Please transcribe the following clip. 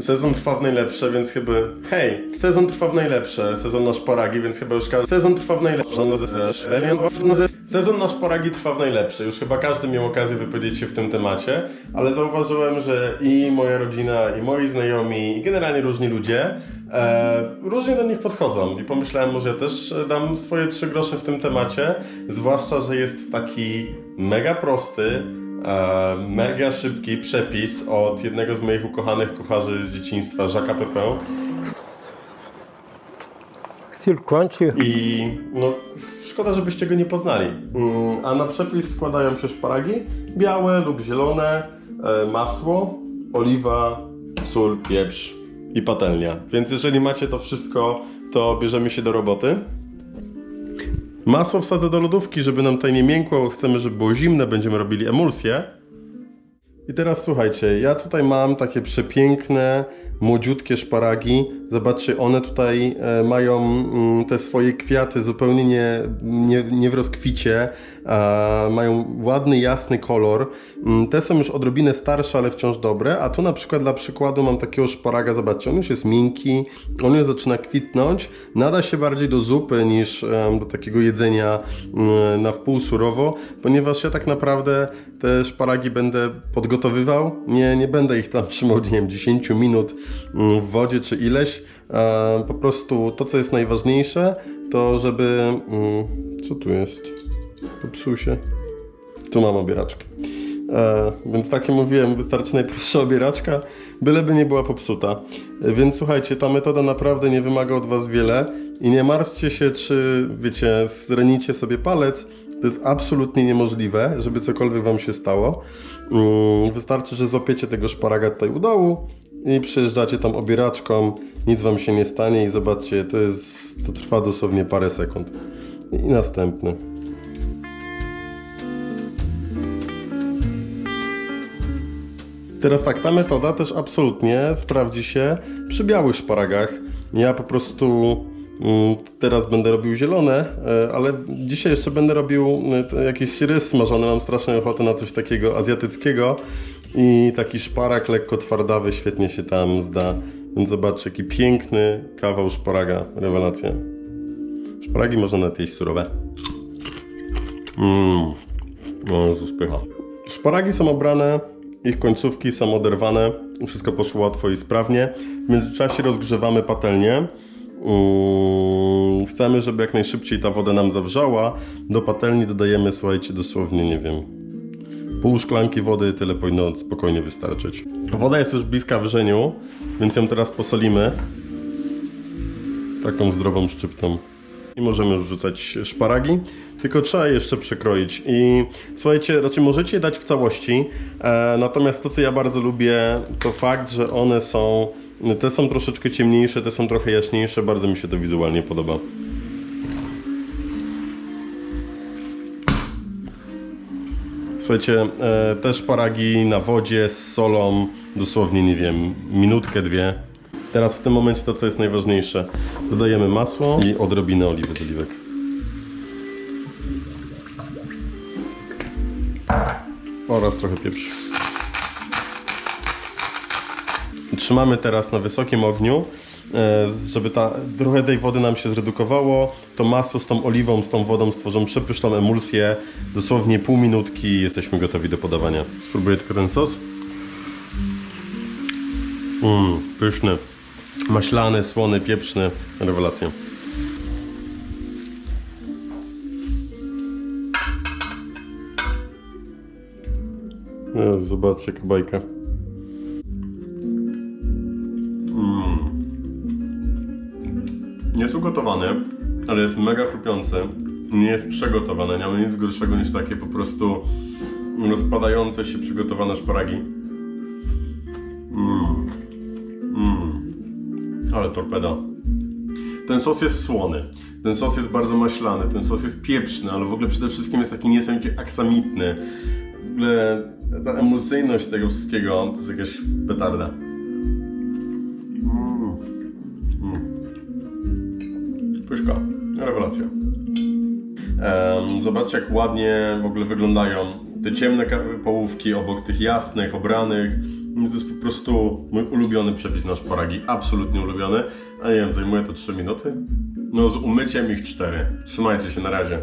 Sezon trwa w najlepsze, więc chyba... Hej, sezon trwa w najlepsze, sezon na szparagi, więc chyba już każdy... Sezon trwa w najlepsze, ze... ze- Sezon na szparagi trwa w najlepsze, już chyba każdy miał okazję wypowiedzieć się w tym temacie, ale zauważyłem, że i moja rodzina, i moi znajomi, i generalnie różni ludzie e, różnie do nich podchodzą. I pomyślałem, może ja też dam swoje trzy grosze w tym temacie, zwłaszcza, że jest taki mega prosty, mega szybki przepis od jednego z moich ukochanych kucharzy z dzieciństwa, Jacques'a Pepin. Still crunchy. I no, szkoda, żebyście go nie poznali. Mm, A na przepis składają się szparagi białe lub zielone, e, masło, oliwa, sól, pieprz i patelnia. Więc jeżeli macie to wszystko, to bierzemy się do roboty. Masło wsadzę do lodówki, żeby nam tutaj nie miękło. Chcemy, żeby było zimne, będziemy robili emulsję. I teraz słuchajcie, ja tutaj mam takie przepiękne, młodziutkie szparagi. Zobaczcie, one tutaj e, mają mm, te swoje kwiaty zupełnie nie, nie, nie w rozkwicie. Mają ładny, jasny kolor. Mm, Te są już odrobinę starsze, ale wciąż dobre. A tu na przykład dla przykładu mam takiego szparaga, zobaczcie, on już jest miękki, on już zaczyna kwitnąć. Nada się bardziej do zupy niż do takiego jedzenia mm, na wpół surowo, ponieważ ja tak naprawdę te szparagi będę podgotowywał. Nie, nie będę ich tam trzymał, nie wiem, 10 minut w wodzie czy ileś. E, Po prostu to, co jest najważniejsze, to żeby... mm, Co tu jest? Popsuł się. Tu mam obieraczkę. E, więc tak jak mówiłem, wystarczy najprostsza obieraczka, byleby nie była popsuta. E, więc słuchajcie, ta metoda naprawdę nie wymaga od Was wiele i nie martwcie się, czy wiecie, zranicie sobie palec. To jest absolutnie niemożliwe, żeby cokolwiek Wam się stało. Mm, Wystarczy, że złapiecie tego szparaga tutaj u dołu i przejeżdżacie tam obieraczką, nic Wam się nie stanie i zobaczcie, to, jest, to trwa dosłownie parę sekund. I następny. Teraz tak, ta metoda też absolutnie sprawdzi się przy białych szparagach. Ja po prostu mm, teraz będę robił zielone, e, ale dzisiaj jeszcze będę robił e, jakiś rys smażony. Mam straszną ochotę na coś takiego azjatyckiego i taki szparag lekko twardawy świetnie się tam zda. Więc zobaczcie, jaki piękny kawał szparaga. Rewelacja. Szparagi można nawet jeść surowe. Mmm, o Jezu, spycha. Szparagi są obrane, ich końcówki są oderwane, wszystko poszło łatwo i sprawnie. W międzyczasie rozgrzewamy patelnię. Mm, Chcemy, żeby jak najszybciej ta woda nam zawrzała. Do patelni dodajemy, słuchajcie, dosłownie, nie wiem, pół szklanki wody, tyle powinno spokojnie wystarczyć. Woda jest już bliska wrzeniu, więc ją teraz posolimy. Taką zdrową szczyptą. I możemy już rzucać szparagi, tylko trzeba je jeszcze przekroić. I słuchajcie, raczej możecie je dać w całości, e, natomiast to, co ja bardzo lubię, to fakt, że one są, te są troszeczkę ciemniejsze, te są trochę jaśniejsze, bardzo mi się to wizualnie podoba. Słuchajcie, e, te szparagi na wodzie z solą, dosłownie, nie wiem, minutkę, dwie. Teraz w tym momencie to, co jest najważniejsze. Dodajemy masło i odrobinę oliwy z oliwek. Oraz trochę pieprzu. Trzymamy teraz na wysokim ogniu, żeby ta, trochę tej wody nam się zredukowało. To masło z tą oliwą, z tą wodą stworzą przepyszną emulsję. Dosłownie pół minutki i jesteśmy gotowi do podawania. Spróbuję tylko ten sos. Mmm, pyszny. Maślany, słony, pieprzny. Rewelacja. Jezu, Zobaczcie, jaka bajka. Nie jest ugotowany, ale jest mega chrupiący. Nie jest przegotowany. Nie mamy nic gorszego niż takie po prostu rozpadające się przygotowane szparagi. Mmm. Mmm. Ale torpeda. Ten sos jest słony. Ten sos jest bardzo maślany. Ten sos jest pieprzny, ale w ogóle przede wszystkim jest taki niesamowicie aksamitny. W ogóle ta emulsyjność tego wszystkiego to jest jakaś petarda. Pyszka, rewelacja. Zobaczcie jak ładnie w ogóle wyglądają te ciemne połówki obok tych jasnych, obranych. To jest po prostu mój ulubiony przepis na szparagi, absolutnie ulubiony. A nie wiem, zajmuje to 3 minuty? No z umyciem ich 4. Trzymajcie się, na razie.